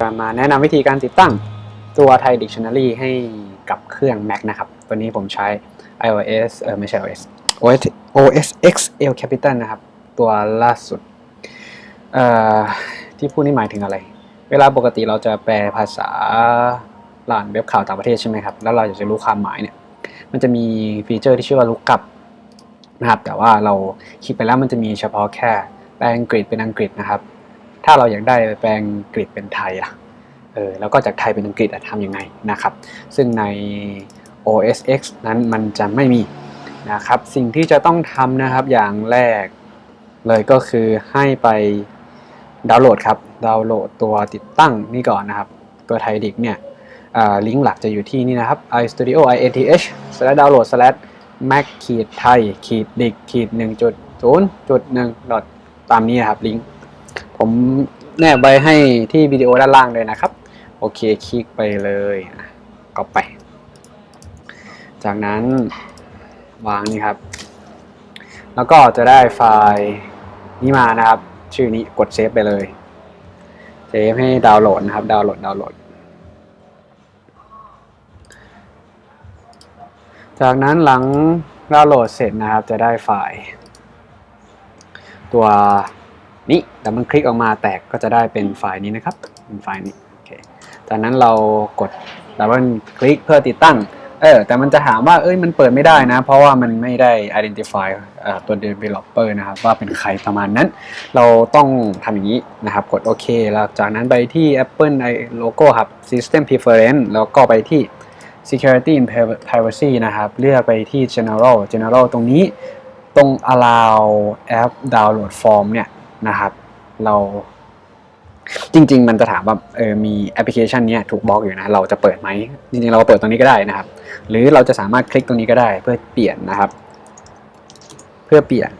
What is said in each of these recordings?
จะมาแนะนำวิธีการติดตั้งตัวไทย Dictionary ให้กับเครื่อง Mac นะครับ ตัวนี้ผมใช้ iOS เออไม่ใช่ iOS OS OS X L Capital นะครับ ตัวล่าสุด เอ่อ ที่พูดนี่หมายถึงอะไร เวลาปกติเราจะแปลภาษาลานเว็บข่าวต่างประเทศใช่ไหมครับ แล้วเราอยากจะรู้ความหมายเนี่ย มันจะมีฟีเจอร์ที่ชื่อว่า lookup นะครับ แต่ว่าเราคลิกไปแล้วมันจะมีเฉพาะแค่แปลอังกฤษเป็นอังกฤษนะครับ ถ้าเราอยากได้แปลงอังกฤษเป็นไทยล่ะเออแล้วก็จากไทยเป็นอังกฤษอะทำยังไงนะครับ ซึ่งใน OS X นั้นมันจะไม่มีนะครับ สิ่งที่จะต้องทำนะครับอย่างแรกเลยก็คือให้ไปดาวน์โหลดครับดาวน์โหลดตัวติดตั้งนี่ก่อนนะครับ ตัวไทยดิกเนี่ยลิงก์หลักจะอยู่ที่นี่นะครับ iStudio ioth slash download slash mac ขีดไทยขีดดิกขีดหนึ่งจุดศูนย์จุดหนึ่งตามนี้นะครับลิงก์ ผมแนบไว้ให้ที่วิดีโอด้านล่างเลยนะครับ โอเคคลิกไปเลยก็ไป จากนั้นวางนี่ครับ แล้วก็จะได้ไฟล์นี้มานะครับ ชื่อนี้กดเซฟไปเลยเซฟให้ดาวน์โหลดนะครับ ดาวน์โหลดดาวน์โหลด จากนั้นหลังดาวน์โหลดเสร็จนะครับ จะได้ไฟล์ ตัว นี้แต่มันคลิกออกมาแตกก็จะได้เป็นไฟล์นี้นะครับเป็นไฟล์นี้โอเคจากนั้นเรากดดับเบิลคลิกเพื่อติดตั้งเออแต่มันจะถามว่าเอ้ยมันเปิดไม่ได้นะ เพราะว่ามันไม่ได้ identify เอ่อตัว developer นะครับว่าเป็นใครประมาณนั้น เราต้องทำอย่างนี้นะครับ กดโอเคแล้วจากนั้นไปที่ Apple ในโลโก้ครับ System Preference แล้วก็ไปที่ Security and Privacy นะครับ เลือกไปที่ General General ตรงนี้ตรง allow app download form เนี่ย นะครับ เรา จริง ๆ มันจะถามว่าเออมีแอปพลิเคชันนี้ถูกบล็อกอยู่นะ เราจะเปิดไหมจริงๆเราเปิดตรงนี้ก็ได้นะครับ หรือเราจะสามารถคลิกตรงนี้ก็ได้เพื่อเปลี่ยนนะครับ เพื่อเปลี่ยน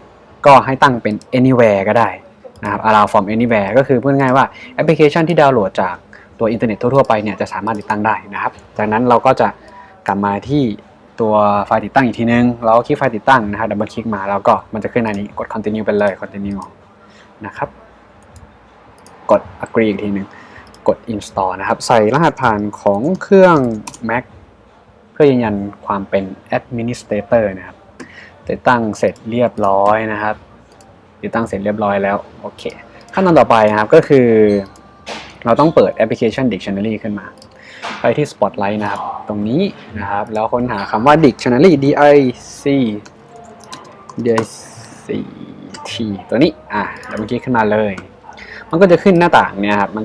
ก็ให้ตั้งเป็น anywhere ก็ได้นะครับ allow from anywhere ก็คือพูดง่ายว่าแอปพลิเคชันที่ดาวน์โหลดจากตัวอินเทอร์เน็ตทั่วๆไปเนี่ยจะสามารถติดตั้งได้นะครับ จากนั้นเราก็จะกลับมาที่ตัวไฟล์ติดตั้งอีกทีนึงเราคลิกไฟล์ติดตั้งนะครับดับเบิลคลิกมาแล้วก็มันจะขึ้นอันนี้กด continue ไปเลย continue นะครับ กด agree อีกทีหนึ่งกด install นะครับ ใส่รหัสผ่านของเครื่อง Mac เพื่อยืนยันความเป็น administrator นะครับติดตั้งเสร็จเรียบร้อยนะครับ ติดตั้งเสร็จเรียบร้อยแล้วโอเคขั้นตอนต่อไปนะครับก็คือ เราต้องเปิดแอปพลิเคชัน Dictionary ขึ้นมา ไปที่ Spotlight นะครับ ตรงนี้นะครับ แล้วค้นหาคำว่า Dictionary D I C D I C T ตัวนี้ อะแล้วเมื่อกี้ขึ้นมาเลย มันก็จะขึ้นหน้าต่างเนี่ยครับ มัน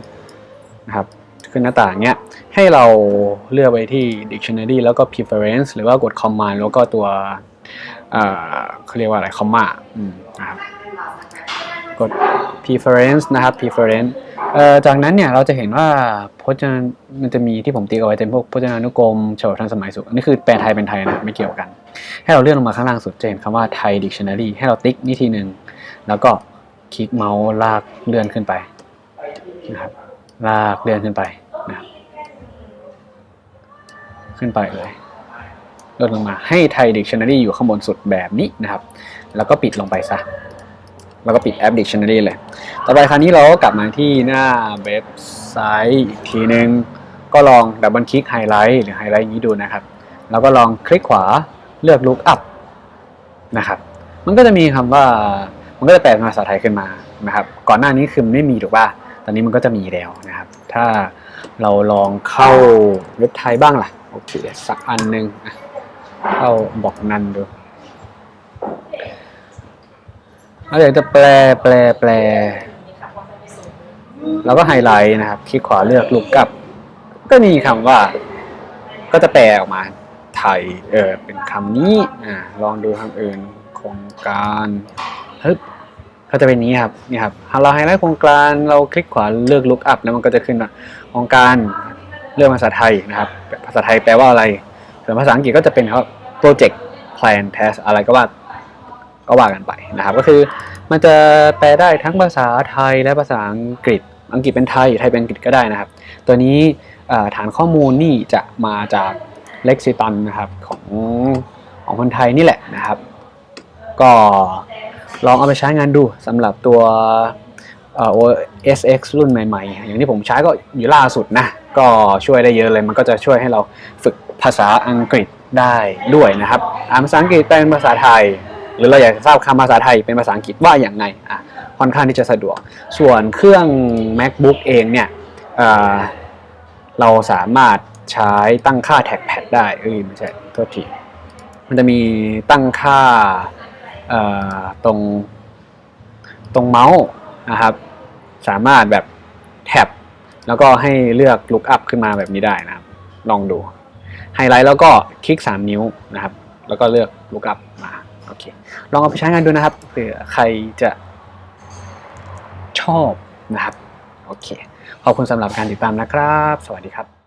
นะครับ ขึ้นหน้าต่างเนี้ย ให้เราเลือกไปที่ dictionary แล้วก็ preference หรือว่ากด command แล้วก็ตัวเอ่อเขาเรียกว่าอะไร comma อืมนะครับ กด preference นะครับ preference เอ่อจากนั้นเนี่ยเราจะเห็นว่าพจนามันจะมีที่ผมตีเอาไว้เป็นพวกพจนานุกรมฉบับทันสมัยสุดอันนี้คือแปลไทยเป็นไทยนะไม่เกี่ยวกัน ให้เราเลื่อนลงมาข้างล่างสุดจะเห็นคำว่าไทย dictionary ให้เราติ๊กนี่ทีหนึ่งแล้วก็คลิกเมาส์ลากเลื่อนขึ้นไปนะครับลากเลื่อนขึ้นไปนะครับขึ้นไปเลยลดลงมาให้ไทย dictionary อยู่ข้างบนสุดแบบนี้นะครับ แล้วก็ปิดลงไปซะแล้วก็ปิดแอป Dictionary เลย ต่อไปคราวนี้เราก็กลับมาที่หน้าเว็บไซต์อีกทีนึง ก็ลองดับเบิลคลิกไฮไลท์หรือไฮไลท์อย่างนี้ดูนะครับ แล้วก็ลองคลิกขวา เลือก Look Up นะครับ มันก็จะมีคำว่า มันก็จะแปลเป็นภาษาไทยขึ้นมานะครับ ก่อนหน้านี้คือไม่มีถูกป่ะ ตอนนี้มันก็จะมีแล้วนะครับ ถ้าเราลองเข้าเว็บไทยบ้างล่ะ โอเค สักอันหนึ่งเข้าบอกนันดูเราอยากจะแปลแปลแปล แล้วก็ไฮไลท์นะครับ คลิกขวาเลือกลูกกับ ก็มีคำว่า ก็จะแปลออกมา ไทย เออ เป็นคำนี้ อ่า ลองดูคำอื่น โครงการฮึบก็จะเป็นนี้ครับ นี่ครับเราไฮไลท์โครงการเราคลิกขวาเลือก look up แล้วมันก็จะขึ้นว่าโครงการเรื่องภาษาไทยนะครับ ภาษาไทยแปลว่าอะไร ส่วนภาษาอังกฤษก็จะเป็นครับ project plan task อะไรก็ว่าก็ว่ากันไปนะครับ ก็คือมันจะแปลได้ทั้งภาษาไทยและภาษาอังกฤษ อังกฤษเป็นไทย ไทยเป็นอังกฤษก็ได้นะครับ ตัวนี้ฐานข้อมูลนี่จะมาจาก เล็กซิตอนนะครับของของคนไทยนี่แหละนะครับ ก็ลองเอาไปใช้งานดูสำหรับตัวเอ่อ OS X รุ่นใหม่ๆ อย่างที่ผมใช้ก็อยู่ล่าสุดนะ ก็ช่วยได้เยอะเลยมันก็จะช่วยให้เราฝึกภาษาอังกฤษได้ด้วยนะครับอ่านภาษาอังกฤษเป็นภาษาไทย หรือเราอยากทราบคำภาษาไทยเป็นภาษาอังกฤษว่าอย่างไงอะค่อนข้างที่จะสะดวก ส่วนเครื่อง macbook เองเนี่ยเเราสามารถ ใช้ตั้งค่าแท็กแพดได้เอ้ยไม่ใช่โทษทีมันจะมีตั้งค่าตรงตรงเมาส์นะครับ สามารถแบบแท็บแล้วก็ให้เลือก look up ขึ้นมาแบบนี้ได้นะครับ ลองดูไฮไลท์แล้วก็คลิก 3 นิ้วนะครับ แล้วก็เลือก look up มาโอเคลองเอาไปใช้งานดูนะครับเผื่อใครจะชอบนะครับ โอเค ขอบคุณสำหรับการติดตามนะครับ สวัสดีครับ